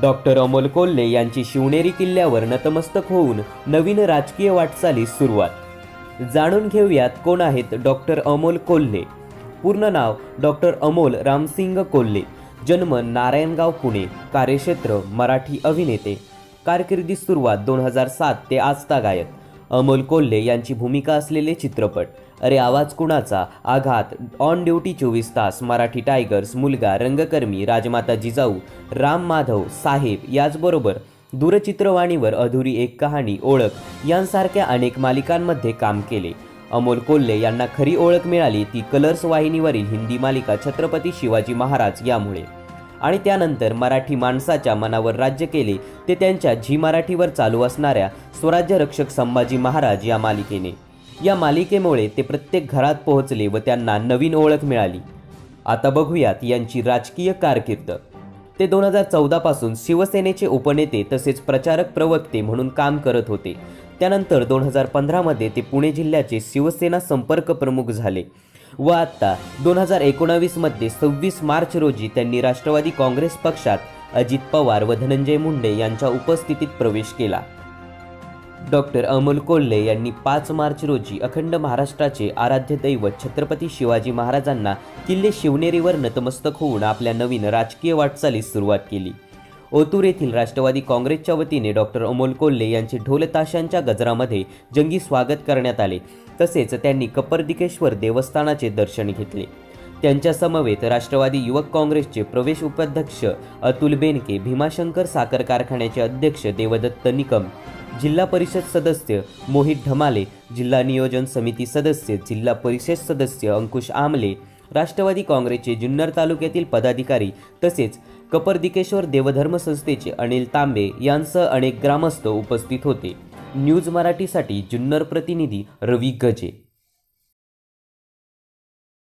Doctor Amol Kolhe यांची शिवनेरी किल्ल्यावर नतमस्तक होऊन नवीन राजकीय वाटचालीस सुरुवात. जाणून घेऊयात कोण आहेत डॉक्टर अमोल कोल्हे. पूर्ण नाव डॉक्टर अमोल रामसिंग कोल्हे. जन्म नारायणगाव पुणे. कार्यक्षेत्र मराठी अभिनेते. कारकिर्दीस सुरुवात दोन हजार सात ते आजता गायक. अमोल कोल्हे यांची भूमिका असलेले चित्रपट. अरे आवाज कुणाचा? आघात. ऑन ड्युटी चोवीस तास मराठी टायगर्स मुलगा रंगकर्मी राजमाता जिजाऊ राम माधव साहेब याचबरोबर दूरचित्रवाणीवर अधुरी एक कहाणी ओळख यांसारख्या अनेक मालिकांमध्ये काम केले. अमोल कोल्हे यांना खरी ओळख मिळाली ती कलर्स वाहिनीवरील हिंदी मालिका छत्रपती शिवाजी महाराज यामुळे. आणि त्यानंतर मराठी माणसाच्या मनावर राज्य केले ते त्यांच्या झी मराठीवर चालू असणाऱ्या स्वराज्य रक्षक संभाजी महाराज या मालिकेने. या मालिकेमुळे ते प्रत्येक घरात पोहोचले व त्यांना नवीन ओळख मिळाली. आता बघूयात यांची राजकीय कारकीर्द. ते दोन हजार चौदापासून शिवसेनेचे उपनेते तसेच प्रचारक प्रवक्ते म्हणून काम करत होते. त्यानंतर दोन हजार पंधरामध्ये ते पुणे जिल्ह्याचे शिवसेना संपर्क प्रमुख झाले व आत्ता दोन हजार एकोणावीसमध्ये सव्वीस मार्च रोजी त्यांनी राष्ट्रवादी काँग्रेस पक्षात अजित पवार व धनंजय मुंडे यांच्या उपस्थितीत प्रवेश केला. डॉक्टर अमोल कोल्हे यांनी पाच मार्च रोजी अखंड महाराष्ट्राचे आराध्य दैवत छत्रपती शिवाजी महाराजांना किल्ले शिवनेरीवर नतमस्तक होऊन आपल्या नवीन राजकीय वाटचालीस सुरुवात केली. ओतूर येथील राष्ट्रवादी काँग्रेसच्या वतीने डॉक्टर अमोल कोल्हे यांचे ढोलताशांच्या गजरामध्ये जंगी स्वागत करण्यात आले. तसेच त्यांनी कपरदिकेश्वर देवस्थानाचे दर्शन घेतले. त्यांच्या समवेत राष्ट्रवादी युवक काँग्रेसचे प्रवेश उपाध्यक्ष अतुल बेनके भीमाशंकर साखर कारखान्याचे अध्यक्ष देवदत्त निकम जिल्हा परिषद सदस्य मोहित ढमाले जिल्हा नियोजन समिती सदस्य जिल्हा परिषद सदस्य अंकुश आमले राष्ट्रवादी काँग्रेसचे जुन्नर तालुक्यातील पदाधिकारी तसेच कपरदिकेश्वर देवधर्म संस्थेचे अनिल तांबे यांसह अनेक ग्रामस्थ उपस्थित होते. न्यूज मराठीसाठी जुन्नर प्रतिनिधी रवी गजे.